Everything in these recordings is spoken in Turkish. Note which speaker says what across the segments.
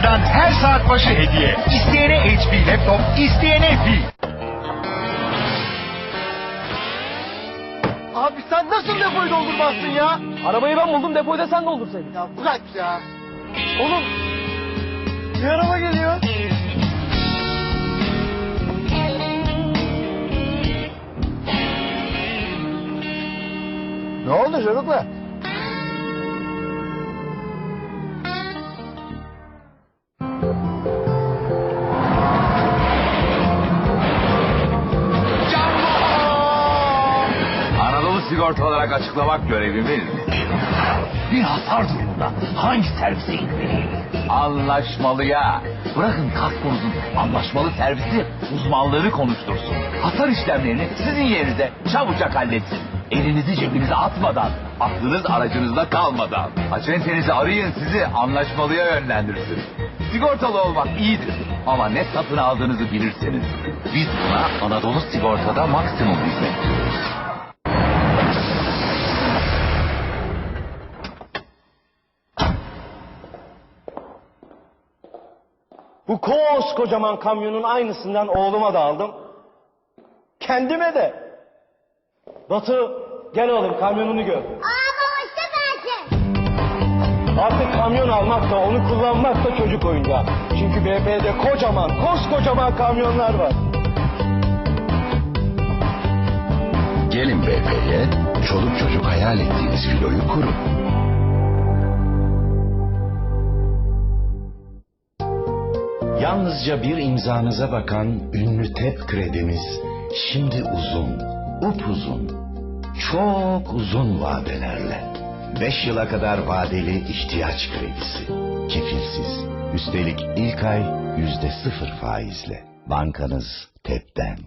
Speaker 1: Sigorta'dan her saat başı hediye. İsteyene HP laptop, isteyene Wii.
Speaker 2: Abi sen nasıl depoyu doldurmazsın ya?
Speaker 3: Arabayı ben buldum depoyu da sen doldursaydın.
Speaker 2: Ya bırak ya. Oğlum. Bir araba geliyor. Ne oldu çocuklar?
Speaker 4: Sigorta olarak açıklamak görevimiz.
Speaker 1: Bir hasar durumunda hangi servise gitmeliyim?
Speaker 4: Anlaşmalıya. Bırakın kaskonuzun anlaşmalı servisi uzmanları konuştursun. Hasar işlemlerini sizin yerinize çabucak halletsin. Elinizi cebinize atmadan, aklınız aracınızda kalmadan. Acentenizi arayın sizi anlaşmalıya yönlendirsin. Sigortalı olmak iyidir ama ne satın aldığınızı bilirseniz. Biz buna Anadolu Sigorta'da maksimum hizmet
Speaker 2: Bu koskocaman kamyonun aynısından oğluma da aldım. Kendime de. Batu gel oğlum kamyonunu gör.
Speaker 5: Ama hoşça kalsın.
Speaker 2: Artık kamyon almak da onu kullanmak da çocuk oyuncağı. Çünkü BP'de kocaman koskocaman kamyonlar var.
Speaker 6: Gelin BP'ye, çoluk çocuk hayal ettiğiniz filoyu kurun. Yalnızca bir imzanıza bakan ünlü TEP kredimiz şimdi uzun, upuzun, çok uzun vadelerle. 5 yıla kadar vadeli ihtiyaç kredisi. Kefilsiz. Üstelik ilk ay yüzde sıfır faizle. Bankanız TEP'ten.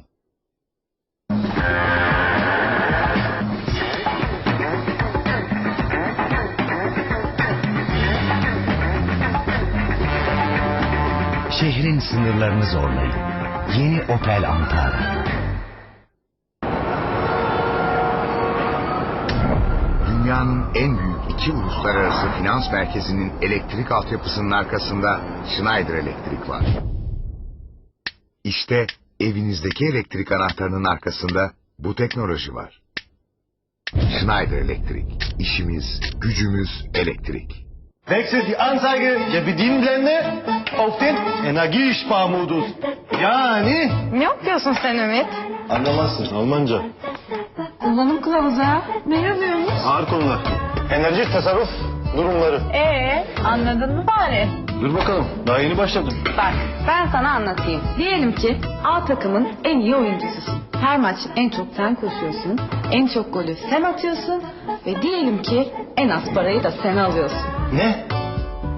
Speaker 6: Şehrin sınırlarını zorlayın. Yeni Opel Antara.
Speaker 7: Dünyanın en büyük iki uluslararası finans merkezinin elektrik altyapısının arkasında Schneider Elektrik var. İşte evinizdeki elektrik anahtarının arkasında bu teknoloji var. Schneider Elektrik. İşimiz, gücümüz elektrik.
Speaker 2: Wechselt die Anzeige der Bedienblende auf den Energiesparmodus. Yani
Speaker 8: Ne yapıyorsun sen Ümit?
Speaker 2: anlamazsın Almanca.
Speaker 8: Kullanım kılavuzu ha. Ne yazıyormuş?
Speaker 2: Ağır konular. Enerji tasarruf durumları.
Speaker 8: Ee, anladın mı bari?
Speaker 2: Dur bakalım daha yeni başladım.
Speaker 8: Bak ben sana anlatayım. Diyelim ki A takımın en iyi oyuncususun. Her maç en çok sen koşuyorsun. En çok golü sen atıyorsun. Ve diyelim ki en az parayı da sen alıyorsun.
Speaker 2: Ne?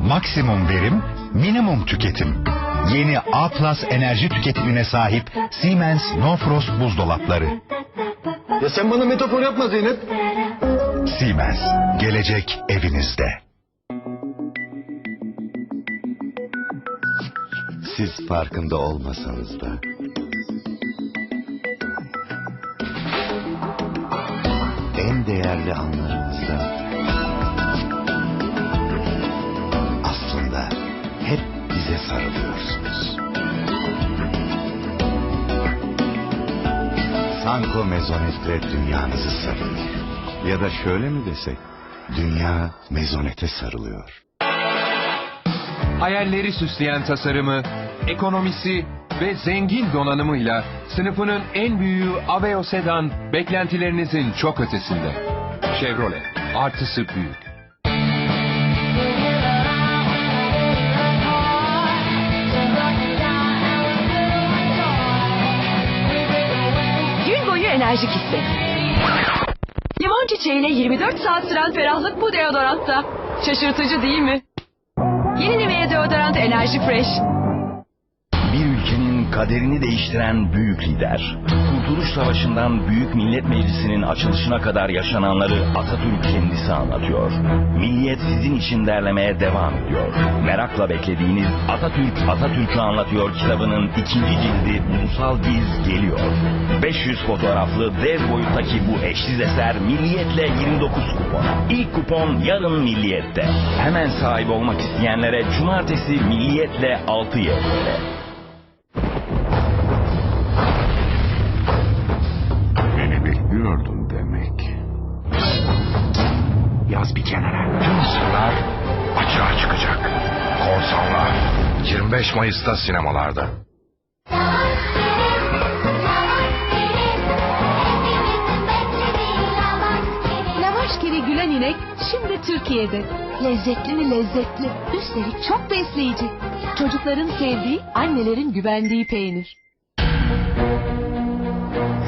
Speaker 1: Maksimum verim, minimum tüketim. Yeni A Plus enerji tüketimine sahip Siemens No Frost buzdolapları.
Speaker 2: Ya sen bana metafor yapma Zeynep.
Speaker 1: Siemens, gelecek evinizde.
Speaker 6: Siz farkında olmasanız da en değerli anlarınızda aslında hep bize sarılıyorsunuz. Sanko Mezonetre dünyanızı sarıyor. Ya da şöyle mi desek? Dünya Mezonet'e sarılıyor.
Speaker 9: Hayalleri süsleyen tasarımı, ekonomisi ve zengin donanımıyla sınıfının en büyüğü Aveo Sedan beklentilerinizin çok ötesinde. Chevrolet, artısı büyük.
Speaker 10: Gün boyu enerjik hisset. Limon çiçeğiyle 24 saat süren ferahlık bu deodorantta. Şaşırtıcı değil mi? Yenilemeye deodorant Enerji Fresh.
Speaker 6: Kaderini değiştiren büyük lider.
Speaker 11: Kurtuluş Savaşı'ndan Büyük Millet Meclisi'nin açılışına kadar yaşananları Atatürk kendisi anlatıyor. Milliyet sizin için derlemeye devam ediyor. Merakla beklediğiniz Atatürk Atatürk'ü anlatıyor kitabının ikinci cildi Ulusal Biz geliyor. 500 fotoğraflı dev boyuttaki bu eşsiz eser Milliyet'le 29 kupona. İlk kupon yarın Milliyet'te. Hemen sahip olmak isteyenlere cumartesi Milliyet'le 6 YTL.
Speaker 7: Bekliyordun demek. Yaz bir kenara. Tüm sırlar açığa çıkacak. Korsanlar 25 Mayıs'ta sinemalarda.
Speaker 9: Lavaşkeri gülen inek şimdi Türkiye'de. Lezzetli mi lezzetli. Üstelik çok besleyici. Çocukların sevdiği, annelerin güvendiği peynir.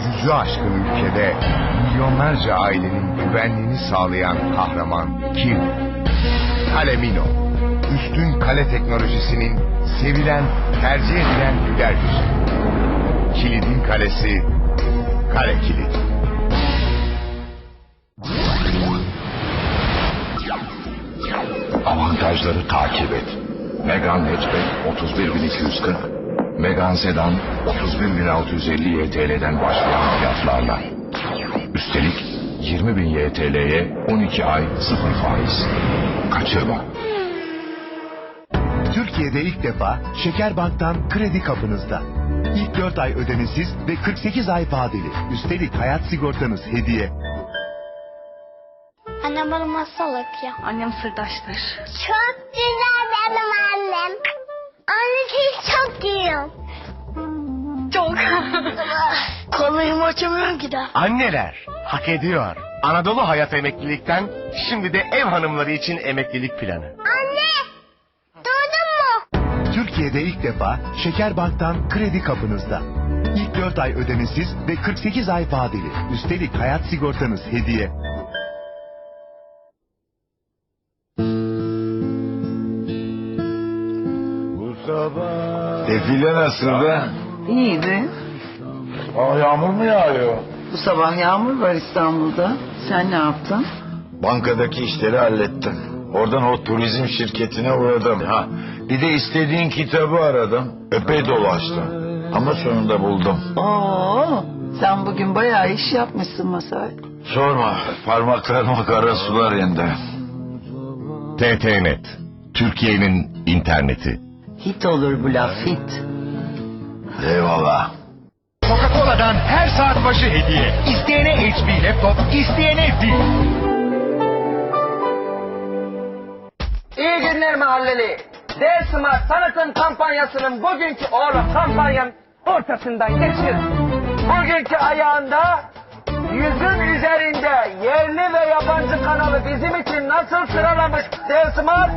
Speaker 7: Yüzü aşkın ülkede milyonlarca ailenin güvenliğini sağlayan kahraman kim? Kalemino. Üstün kale teknolojisinin sevilen, tercih edilen güler yüzü. Kilidin kalesi, kale kilit.
Speaker 12: Avantajları takip et. Megane Hatchback 31240. Megane Sedan 31650 YTL'den başlayan fiyatlarla. Üstelik 20.000 YTL'ye 12 ay sıfır faiz. Kaçırma.
Speaker 1: Türkiye'de ilk defa Şekerbank'tan kredi kapınızda. İlk 4 ay ödemesiz ve 48 ay vadeli. Üstelik hayat sigortanız hediye.
Speaker 5: Annem bana masal okuyor.
Speaker 13: Annem sırdaştır.
Speaker 5: Çok güzel benim annem. Anne siz çok diyor. Çok. Kolayımı açamıyorum ki daha.
Speaker 14: Anneler hak ediyor. Anadolu Hayat Emeklilikten şimdi de ev hanımları için emeklilik planı.
Speaker 5: Anne! Duydun mu?
Speaker 1: Türkiye'de ilk defa Şekerbank'tan kredi kapınızda. İlk 4 ay ödemesiz ve 48 ay vadeli. Üstelik hayat sigortanız hediye.
Speaker 12: Defile nasıl be?
Speaker 15: İyiydi.
Speaker 12: Aa, yağmur mu yağıyor?
Speaker 15: Bu sabah yağmur var İstanbul'da. Sen ne yaptın?
Speaker 12: Bankadaki işleri hallettim. Oradan o turizm şirketine uğradım. Ha, bir de istediğin kitabı aradım. Epey dolaştım. Ama sonunda buldum.
Speaker 15: Oo, sen bugün bayağı iş yapmışsın Masar.
Speaker 12: Sorma, parmaklarıma kara sular indi.
Speaker 1: TTNet. Türkiye'nin interneti.
Speaker 15: Hit olur bu laf hit.
Speaker 12: Eyvallah.
Speaker 14: Coca-Cola'dan her saat başı hediye. İsteyene HP laptop, isteyene film.
Speaker 3: İyi günler mahalleli. D-Smart Sanat'ın kampanyasının bugünkü oğlum kampanyanın ortasından geçir. Bugünkü ayağında yüzün üzerinde yerli ve yabancı kanalı bizim için nasıl sıralamış D-Smart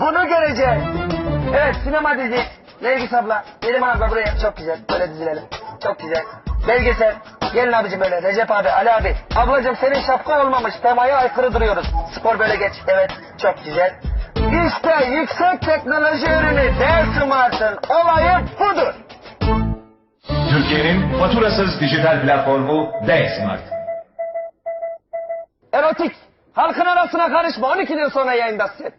Speaker 3: bunu göreceğiz. Evet sinema dizi. Nergis abla, Neriman abla buraya çok güzel. Böyle dizilelim. Çok güzel. Belgesel. Gelin abicim böyle. Recep abi, Ali abi. Ablacığım senin şapka olmamış. Temaya aykırı duruyoruz. Spor böyle geç. Evet. Çok güzel. İşte yüksek teknoloji ürünü D-Smart'ın olayı budur.
Speaker 16: Türkiye'nin faturasız dijital platformu D-Smart.
Speaker 3: Erotik. Halkın arasına karışma. 12 yıl sonra yayındasın.